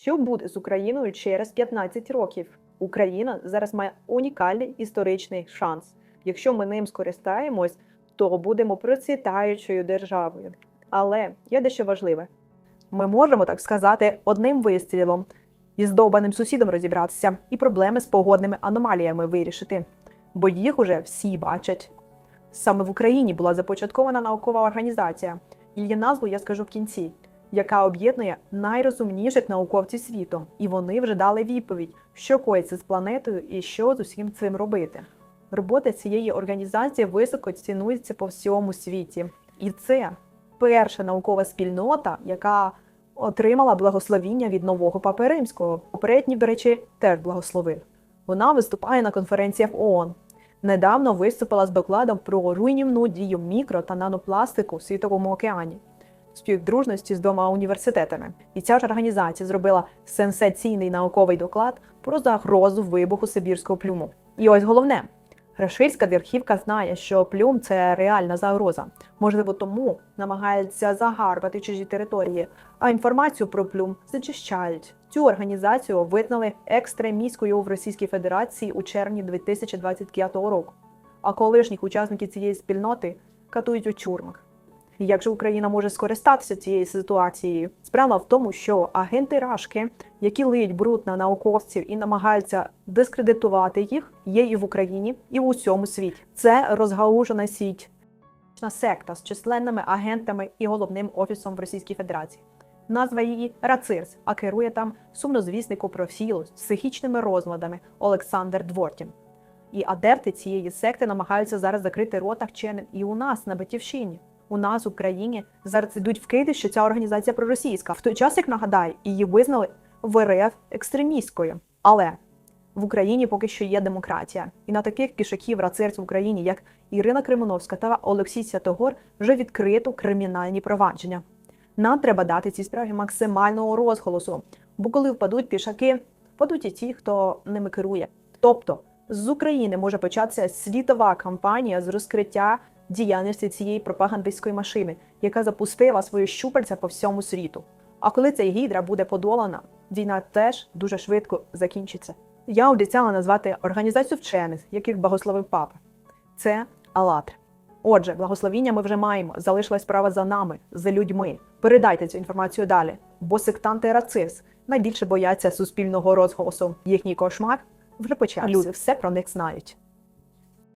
Що буде з Україною через 15 років? Україна зараз має унікальний історичний шанс. Якщо ми ним скористаємось, то будемо процвітаючою державою. Але є дещо важливе: ми можемо так сказати одним вистрілом із довбаним сусідом розібратися і проблеми з погодними аномаліями вирішити, бо їх уже всі бачать. Саме в Україні була започаткована наукова організація. Її назву я скажу в кінці, яка об'єднує найрозумніших науковців світу, і вони вже дали відповідь, що коїться з планетою і що з усім цим робити. Робота цієї організації високо цінується по всьому світі, і це перша наукова спільнота, яка отримала благословіння від нового папи римського. Попередній, до речі, теж благословив. Вона виступає на конференціях ООН. Недавно виступила з докладом про руйнівну дію мікро та нанопластику в світовому океані співдружності з двома університетами. І ця ж організація зробила сенсаційний науковий доклад про загрозу вибуху Сибірського плюму. І ось головне. Рашильська верхівка знає, що плюм це реальна загроза. Можливо, тому намагається загарбати чужі території, а інформацію про плюм зачищають. Цю організацію визнали екстремістською в Російській Федерації у червні 2025 року. А колишніх учасників цієї спільноти катують у тюрмах. Як же Україна може скористатися цією ситуацією? Справа в тому, що агенти Рашки, які лиють бруд на науковців і намагаються дискредитувати їх, є і в Україні, і в усьому світі. Це розгалужена сіть, секта з численними агентами і головним офісом в Російській Федерації. Назва її Рацирс, а керує там сумнозвісник у профілу з психічними розладами Олександр Двортін. І адепти цієї секти намагаються зараз закрити рота вченим і у нас на Батьківщині. У нас в Україні зараз ідуть вкиди, що ця організація проросійська. В той час, як нагадаю, її визнали в РФ екстремісткою. Але в Україні поки що є демократія, і на таких кишаків рацирць в Україні, як Ірина Кримоновська та Олексій Святогор, вже відкрито кримінальні провадження. Нам треба дати цій справі максимального розголосу, бо коли впадуть пішаки, впадуть і ті, хто ними керує. Тобто з України може початися світова кампанія з розкриття діяльності цієї пропагандистської машини, яка запустила свої щупальця по всьому світу. А коли ця гідра буде подолана, війна теж дуже швидко закінчиться. Я обіцяла назвати організацію вчених, яких благословив папа. Це АЛАТР. Отже, благословіння ми вже маємо. Залишилась справа за нами, за людьми. Передайте цю інформацію далі, бо сектанти рацис найбільше бояться суспільного розголосу. Їхній кошмар вже почався. Люди все про них знають.